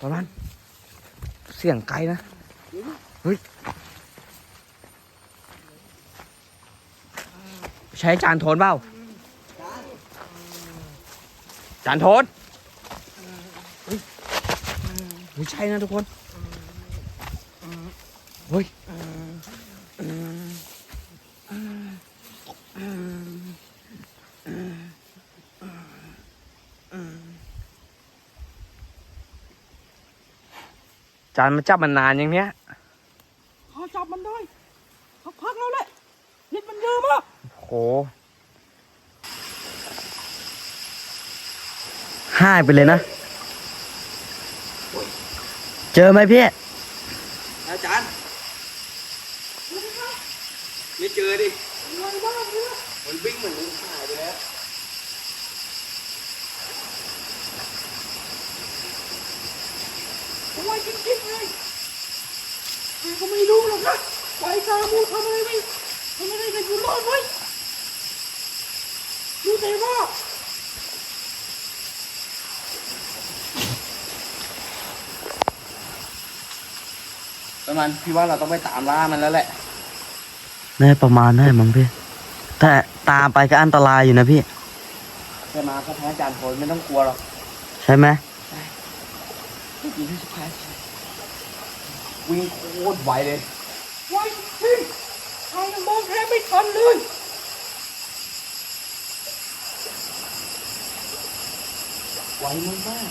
ตอนนั้นเสียงไกลนะ เฮ้ย ใช้จานโทนเปล่า จานโทนเฮ้ยเฮ้ยใช่นะทุกคน เฮ้ยานมาจับมันนานอย่างเนี้ยข้าจับมันได้สักพักแล้วแหละฤทธิ์มันเยอะมากโหหายไปเลยนะ เจอไหมพี่ อาจารย์ไม่เจอดิอะไรบ้างเนี่ยมันวิ่งเหมือนมันหาย ไปแล้วทำไมจริงๆเลยข้าก็ไม่รู้หรอกนะว่าไอ้กามูทำอะไรไม่ทำอะไรกันอยู่รอดไว้รู้แต่ว่าประมาณพี่ว่าเราต้องไปตามล่ามันแล้วแหละน่าประมาณได้มั้งพี่ แต่ตามไปก็อันตรายอยู่นะพี่ ใช่ไหมก็แพ้อาจารย์โทนไม่ต้องกลัวหรอก ใช่ไหมเมื่อ กี้ที่สุดท้ายวิ่งโคตรไวเลยไว้จริงข้ายังมองแทบไม่ทันเลยไวมาก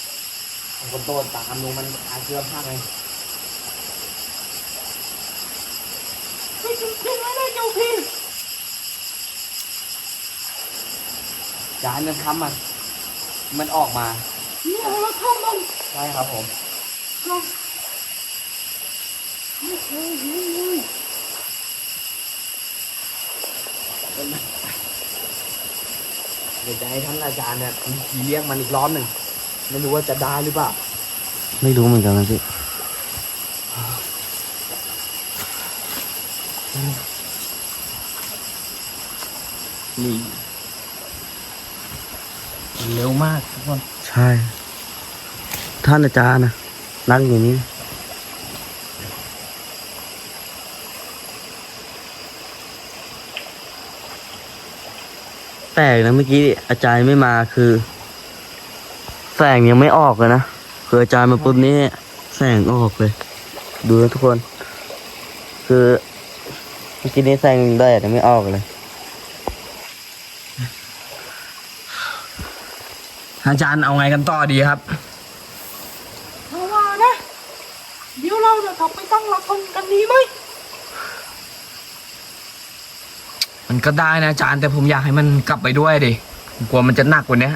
ๆผมก็โดดตามลงมันอาเชือผ้าไงไม่จริงๆแล้วนะเจ้าพี่จานจะทำมันมันออกมาเนี่ยเราทำมัน ใช่ครับผมเราไม่เคยเห็นเลยเดี๋ยวจะให้ท่านอาจารย์เนี่ยมีทีเรียกมันอีกรอบหนึ่ง ไม่รู้ว่าจะได้หรือเปล่า ไม่รู้เหมือนกันนะพี่นี่เร็วมากทุกคน ใช่ ท่านอาจารย์นะนั่งอยู่นี่แปลกนะเมื่อกี้อาจารย์ไม่มาคือ แสงยังไม่ออกเลยนะคืออาจารย์มาปุ๊บนี้ แสงออกเลย ดูนะทุกคน คือเมื่อกี้นี้แสงแดดยังไม่ออกเลยอาจารย์เอาไงกันต่อดีครับ เพราะว่านะ เดี๋ยวเราจะกลับไปตั้งหลักกันกันดีไหมมันก็ได้นะอาจารย์แต่ผมอยากให้มันกลับไปด้วยดิผมกลัวมันจะหนักกว่านี้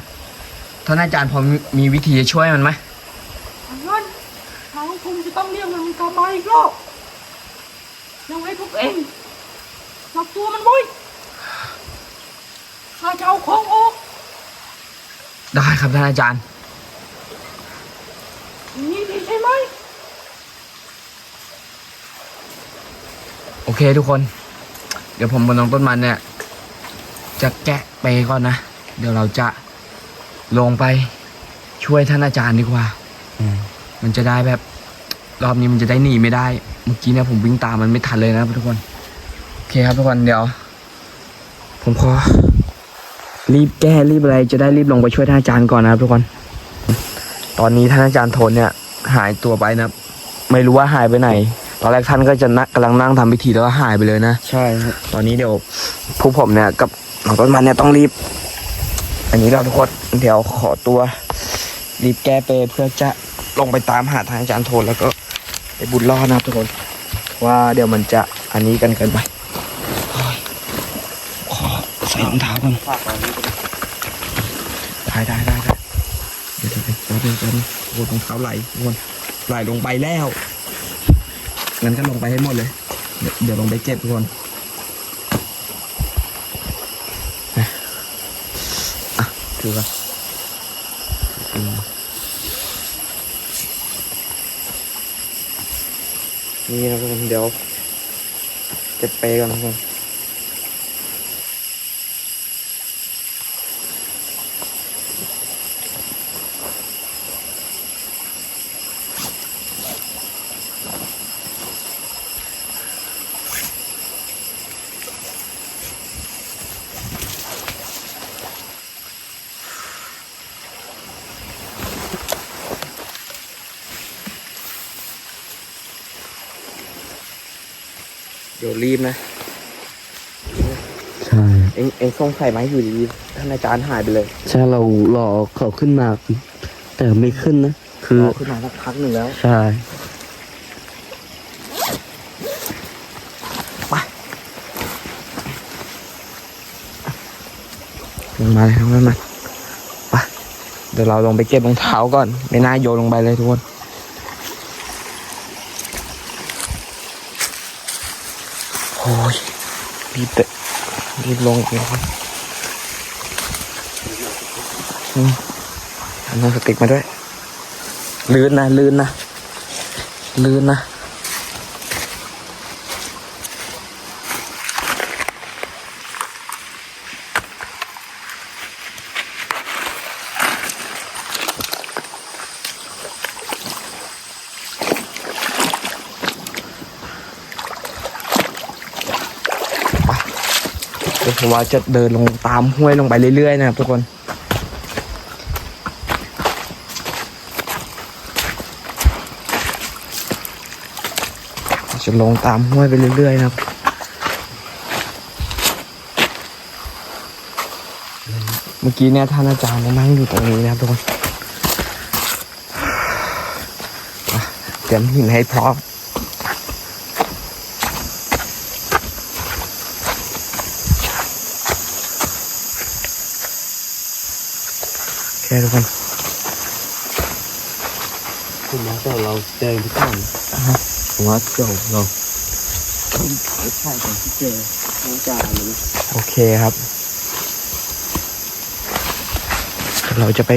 ท่านอาจารย์พอมีมีวิธีจะช่วยมันไหมดังนั้นทางคงจะต้องเรียกมันกลับมาอีกรอบยังไงพวกเองจับตัวมันไว้ข้าจะเอาของออก ได้ครับท่านอาจารย์ นี่ดีใช่ไหม โอ เคทุกคน เดี๋ยวผมบนน้องต้นมันเนี่ย จะแกะเปก่อนนะ เดี๋ยวเราจะลงไปช่วยท่านอาจารย์ดีกว่า อืมมันจะได้แบบ รอบนี้มันจะได้หนีไม่ได้ เมื่อกี้เนี่ยผมวิ่งตามมันไม่ทันเลยนะทุกคน โอเคครับทุกคนเดี๋ยว ผมขอ รีบแก้รีบอะไรจะได้รีบลงไปช่วยท่านอาจารย์ก่อนนะครับทุกคน ตอนนี้ท่านอาจารย์โทนเนี่ย หายตัวไปนะครับไม่รู้ว่าหายไปไหน ตอนแรกท่านก็จะนั่งกำลังนั่งทำพิธีแล้วก็หายไปเลยนะ ใช่ครับตอนนี้เดี๋ยวพวกผมเนี่ยกับน้องต้นมันเนี่ยต้องรีบ อันนี้เราทุกคนเดี๋ยวขอตัว รีบแก้เปรเพื่อจะลงไปตามหาทางอาจารย์โทนแล้วก็ไปบุญรอดนะครับทุกคน ว่าเดี๋ยวมันจะอันนี้กันเกินไปโอ้ยขอใส่รองเท้าก่อนฝากไว้นี่ด้วยได้ได้ได้ได้เดี๋ยวเดี๋ยวเดี๋ยวเดี๋ยวเดี๋ยวโอ้โหรองเท้าไหลทุกคนไหลลงไปแล้ว งั้นก็ลงไปให้หมดเลย เดี๋ยวลงไปเก็บทุกคนถือว่าน,นี่นะทุกคนเดี๋ยวเก็บไปก่อนนะทุกคน ดี๋ยวรีบนะ ใช่ เอ็งเอ็งส่งใส่ไมาให้อยู่ดีๆท่านอาจารย์หายไปเลยใช่เรารอเขาขึ้นมา แต่ไม่ขึ้นนะ คือ รอขึ้นมาสักพักหนึ่งแล้ว ใช่มาเลยทั้งนั้นมาไปเดี๋ยวเราลงไปเก็บรองเท้าก่อน ไม่น่าโยนลงไปเลยทุกคน โอ้ ยรีบเตะรีบลงอีกนะครับอืมเอาหนังสติ๊กมาด้วย ลื่นนะ ลื่นนะ ลื่นนะ เดี๋ยวผมว่าจะเดินลงตามห้วยลงไปเรื่อยๆนะครับทุกคนจะลงตามห้วยไปเรื่อยๆนะครับเมื่อกี้เนี่ยท่านอาจารย์มานั่งอยู่ตรงนี้นะครับทุกคนเตรียมหินให้พร้อม โอเคทุกคนผมว่าแต่เราเจอที่ก่อนผมว่าเจ้าเราใช่ตอนที่เจอน้องจาเลยนะโอเคครับ เราจะไป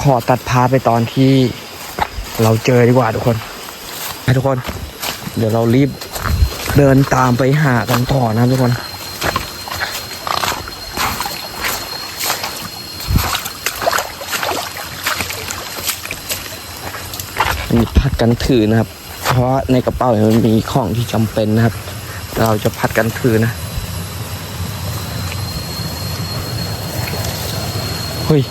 ขอตัดพาไปตอนที่เราเจอดีกว่าทุกคนนะทุกคน เดี๋ยวเรารีบเดินตามไปหากันต่อนะทุกคน มีผัดกันถือนะครับ เพราะในกระเป๋าเนี่ยมันมีของที่จำเป็นนะครับ เราจะผัดกันถือนะเฮ้ย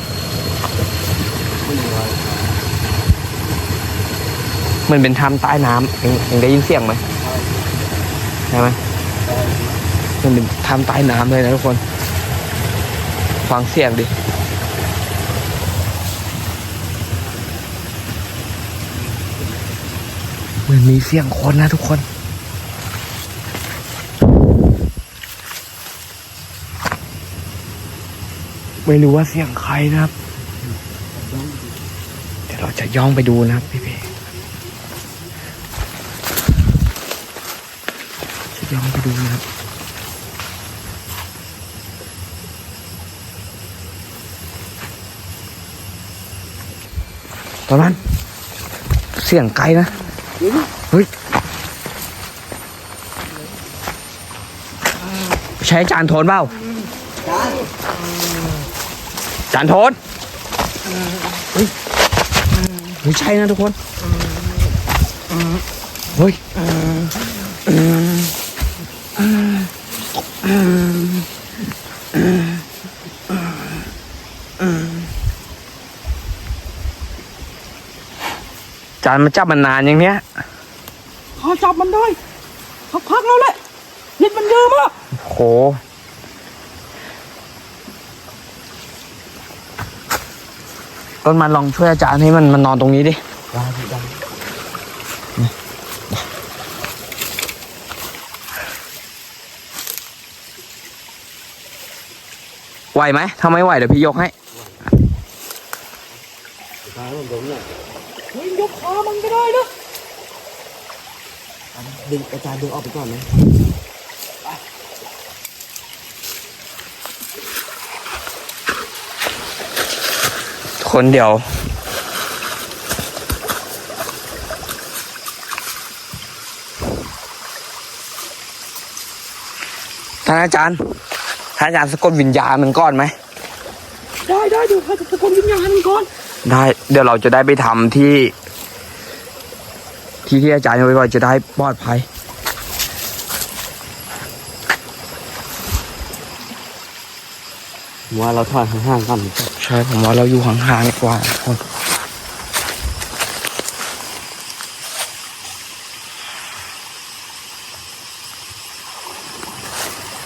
มันเป็นถ้ำใต้น้ำเองเองได้ยินเสียงไหมใช่ไหมมันเป็นถ้ำใต้น้ำเลยนะทุกคน ฟังเสียงดิ เห มือนมีเสียงคนนะทุกคน ไม่รู้ว่าเสียงใครนะครับ เดี๋ยวเราจะย่องไปดูนะครับพี่พี่จะย่องไปดูนะครับตอนนั้นเสียงไกลนะ เฮ้ย ใช้จานโทนเปล่า จานโทนเฮ้ยไม่ใช่นะทุกคน เฮ้ยจานมาจับมันนานอย่างเนี้ย ข้าจับมันได้สักพักแล้วแหละนิดมันเยอะมากโหต้นมันลองช่วยอาจารย์ให้มันมันนอนตรงนี้ดิได้พี่ได้ไหวไหมถ้าไม่ไหวเดี๋ยวพี่ยกให้ได้ผมตรงนี้เฮ้ยยกขามันก็ได้นะ ดึงอาจารย์ดึงออกไปก่อนไหมคนเดียว ท่านอาจารย์ ท่านอาจารย์สะกดวิญญาณมันก่อนไหม ได้ได้เดี๋ยวข้าจะสะกดวิญญาณมันก่อน ได้ เดี๋ยวเราจะได้ไปทำที่ ที่ที่อาจารย์ไว้ว่าจะได้ปลอดภัยว่าเราถอดห่างๆกันใช่ผมว่าเราอยู่ห่างๆดีกว่าคน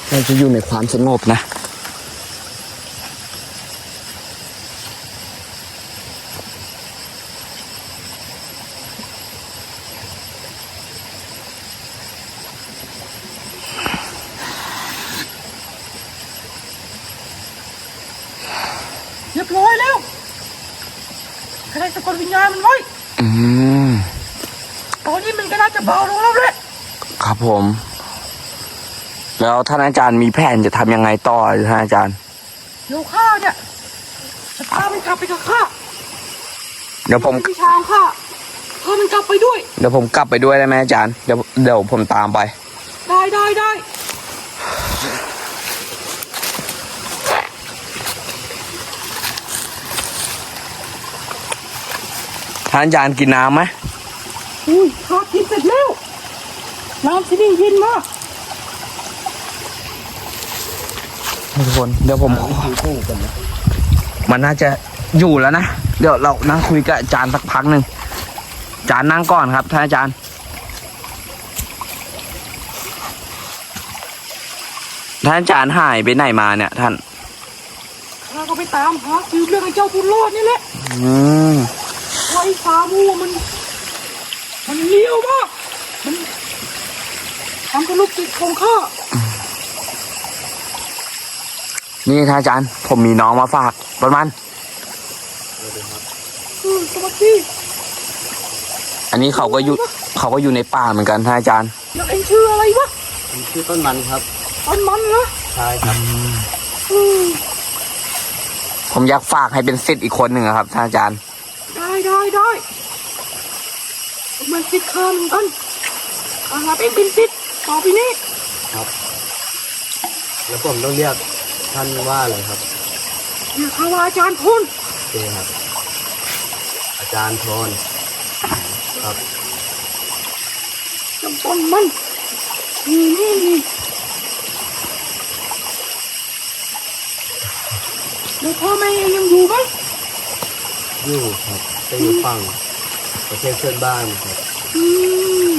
เราจะอยู่ในความสงบนะ สะกดวิญญาณมันไว้อืมตอนนี้มันก็น่าจะเบาลงแล้วแหละครับผม แล้วท่านอาจารย์มีแผนจะทำยังไงต่อท่านอาจารย์ เดี๋ยวข้าเนี่ยจะพามันกลับไปกับข้าเดี๋ยวผมพี่ชายของข้าพามันกลับไปด้วย เดี๋ยวผมกลับไปด้วยได้ไหมอาจารย์ เดี๋ยวเดี๋ยวผมตามไป ได้ได้ได้ ท่านอาจารย์กินน้ำไหมอุ้ยข้ากินเสร็จแล้วน้ำที่นี่เย็นมากทุกคน เดี๋ยวผมมันน่าจะอยู่แล้วนะ เดี๋ยวเรานั่งคุยกับอาจารย์สักพักหนึ่งอาจารย์นั่งก่อนครับท่านอาจารย์ท่านอาจารย์หายไปไหนมาเนี่ย ท่านข้าก็ไปตามหาสืบเรื่องไอ้เจ้าบุญรอดนี่แหละ อืมว่าไอ้ฟามูมัน มันเลี้ยวมากมันทำกับลูกติดของข้านี่ท่านอาจารย์ผมมีน้องมาฝากประมาณอืมสวัสดีอันนี้เขาก็อยู่เขาก็อยู่ในป่าเหมือนกันท่านอาจารย์ แล้วเอ็งชื่ออะไรวะชื่อต้นมันครับอันมันนะใช่ครับอืมผมอยากฝากให้เป็นสิทธิ์อีกคนหนึ่งอะครับท่านอาจารย์ ได้ได้ได้มันสิทธิ์ข้าเหมือนกันข้ารับเองเป็นสิทธิ์ต่อไปนี้แล้วผมต้องเรียกท่านว่าอะไรครับอย่าข้าว่าอาจารย์พลโอเคครับ อาจารย์โทนครับจำต้นมันนี่นี่นี่แล้วพ่อแม่เองยังอยู่ไหมอยู่ครับ จะอยู่ฝั่งประเทศเพื่อนบ้านครับอืม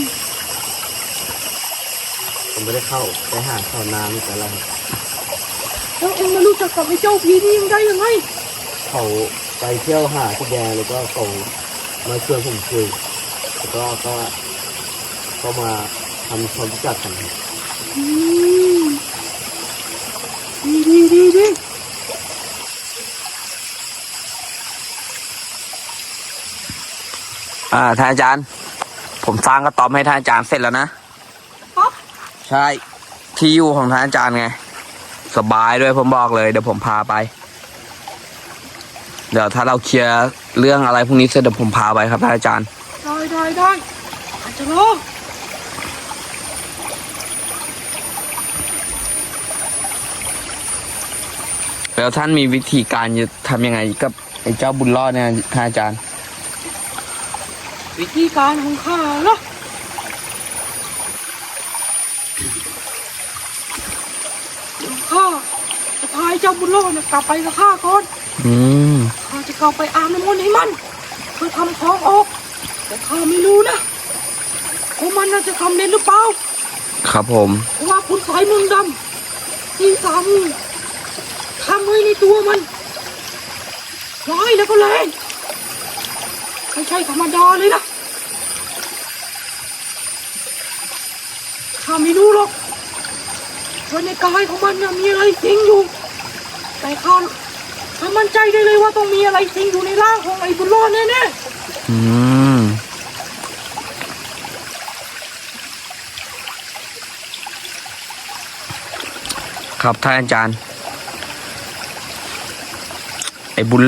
ผมไม่ได้เข้าไปหาข้าวน้ำกันแล้วครับแล้วเองมารู้จักกับไอ้เจ้าผีนี่ยังได้ยังไงเขาไปเที่ยวหาที่แดงแล้วก็เขามาชวนผมคุยแล้วก็ก็ก็มาทำความรู้จักกันครับอืมดีดีดีดี อ่าท่านอาจารย์ ผมสร้างกระต๊อบให้ท่านอาจารย์เสร็จแล้วนะปั๊บใช่ที่อยู่ของท่านอาจารย์ไง สบายด้วยผมบอกเลยเดี๋ยวผมพาไป เดี๋ยวถ้าเราเคลียร์เรื่องอะไรพวกนี้เสร็จเดี๋ยวผมพาไปครับท่านอาจารย์ ได้ได้ได้อาจจะรอแล้วท่านมีวิธีการจะทำยังไงกับไอ้เจ้าบุญรอดเนี่ยท่านอาจารย์ วิธีการของข้านะเดี๋ยวข้าจะพาไอ้เจ้าบุญรอดเนี่ยกลับไปกับข้าก่อนอืมข้าจะกลับไปอาบน้ำมนต์ให้มันเพื่อทำของออก แต่ข้าไม่รู้นะว่ามันน่าจะทำเล่นหรือเปล่าครับผมเพราะว่าคุณสายเมืองดำที่สามีทำไว้ในตัวมันร้ายแล้วก็แรง ไม่ใช่ธรรมดาเลยนะข้าไม่รู้หรอกว่าในกายของมันน่ะมีอะไรสิงอยู่ แต่ข้าข้ามั่นใจได้เลยว่าต้องมีอะไรสิงอยู่ในร่างของไอ้บุญรอดแน่ๆอืมครับท่านอาจารย์ ไอ้บุญ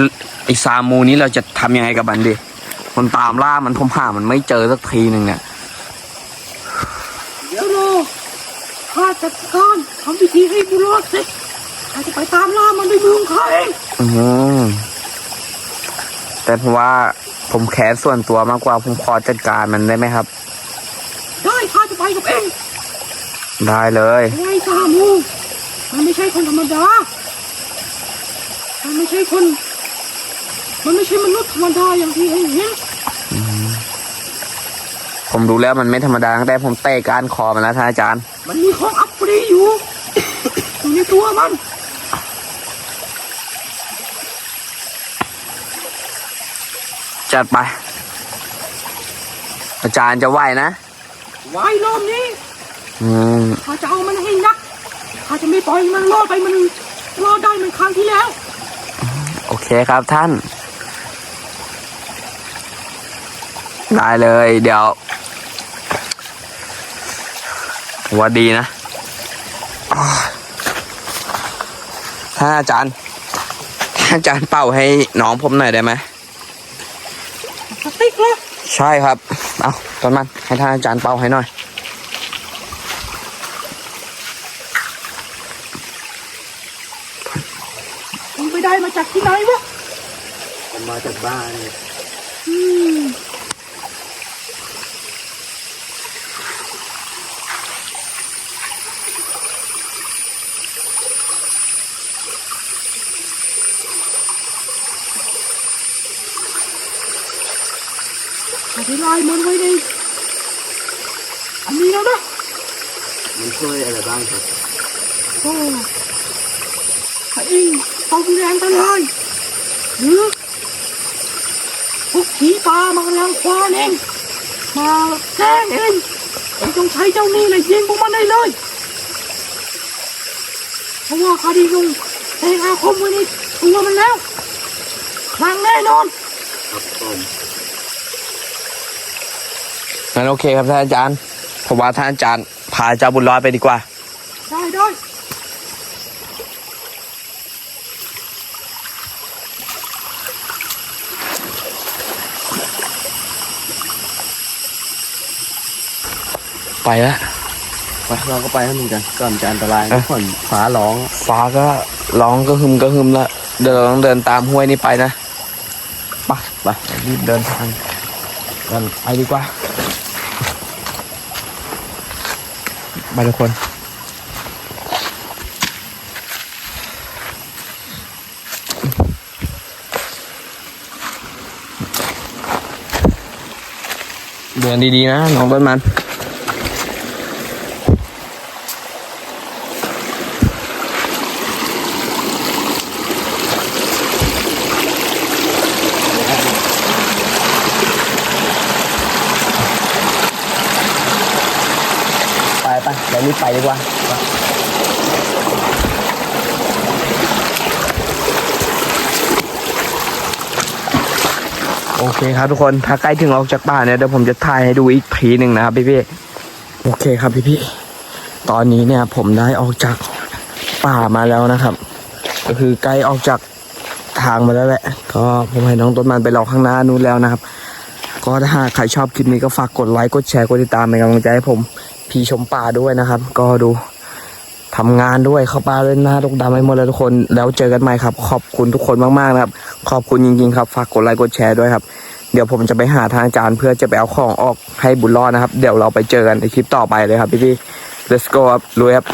ไอ้ซามูนี้เราจะทำยังไงกับมันดี คนตามล่ามันผมหามันไม่เจอสักทีหนึ่งเนี่ย เดี๋ยวรอข้าจัดการทำพิธีให้บุญรอดเสร็จข้าจะไปตามล่ามันด้วยมือของข้าเองอืมแต่ผมว่าผมแค้นส่วนตัวมากกว่าผมขอจัดการมันได้ไหมครับ ได้ข้าจะไปกับเองได้เลยไอ้สามูมันไม่ใช่คนธรรมดา มันไม่ใช่คน มันไม่ใช่มนุษย์ธรรมดาอย่างที่เองเห็น ผมดูแล้วมันไม่ธรรมดาตั้งแต่ผมเตะก้านคอมันแล้วท่านอาจารย์ มันมีของอัปรีอยู่ในตัวมัน จัดไป อาจารย์จะไหวนะไว้รอบนี้อืมข้าจะเอามันให้นักข้าจะไม่ปล่อยมันรอดไปมันรอดได้เหมือนครั้งที่แล้ว โอเคครับท่าน ได้เลย เดี๋ยว ว่าดีนะอ้าวท่านอาจารย์ท่านอาจารย์เป่าให้น้องผมหน่อยได้ไหมสติ๊กเลยใช่ครับ เอาตอนมันให้ท่านอาจารย์เป่าให้หน่อย มึงไปได้มาจากที่ไหนวะผมมาจากบ้านเนี่ย อืมอธิบาย มันไว้ในอันนี้แล้วนะมันช่วยอะไรบ้างครับโอ้ถ้าเองต้องแรงกันเลยหรือพวกผีป่ามาลังควานเองมาแกล้งเองเองต้องใช้เจ้านี่เลยยิงพวกมันได้เลยเพราะว่าคดีลุงเองอาคมไว้ในตัวมันแล้วครั้งแน่นอนครับผม งั้นโอเคครับท่านอาจารย์ผมว่าท่านอาจารย์พาเจ้าบุญรอดไปดีกว่า ได้ได้ไปแล้วไปเราก็ไปให้เหมือนกันก่อนจะอันตรายเอ๊ะฝนฟ้าร้อง ฟ้าก็ร้องก็หึมก็หึมละเดี๋ยวเราต้องเดินตามห้วยนี้ไปนะไปไปรีบเดินทางกันไปดีกว่า ไปทุกคน เดินดีๆนะน้องต้นมัน ไปไป เดี๋ยวรีบไปดีกว่าโอเคครับทุกคนถ้าใกล้ถึงออกจากป่าเนี่ยเดี๋ยวผมจะถ่ายให้ดูอีกทีหนึ่งนะครับพี่พี่โอเคครับพี่พี่ตอนนี้เนี่ยผมได้ออกจากป่ามาแล้วนะครับ ก็คือใกล้ออกจากทางมาแล้วแหละ ก็ผมให้น้องต้นมันไปรอข้างหน้านู้นแล้วนะครับ ก็ถ้าใครชอบคลิปนี้ก็ฝากกดไลค์กดแชร์กดติดตามเป็นกำลังใจให้ผม พี่ชมป่าด้วยนะครับ ก็ดูทำงานด้วยเข้าป่าเลยหน้าดกดำให้หมดเลยทุกคน แล้วเจอกันใหม่ครับ ขอบคุณทุกคนมากๆนะครับ ขอบคุณจริงๆครับ ฝากกดไลค์กดแชร์ด้วยครับ เดี๋ยวผมจะไปหาทางอาจารย์เพื่อจะไปเอาของออกให้บุญรอดนะครับ เดี๋ยวเราไปเจอกันในคลิปต่อไปเลยครับพี่ๆ let's go ครับรวยครับ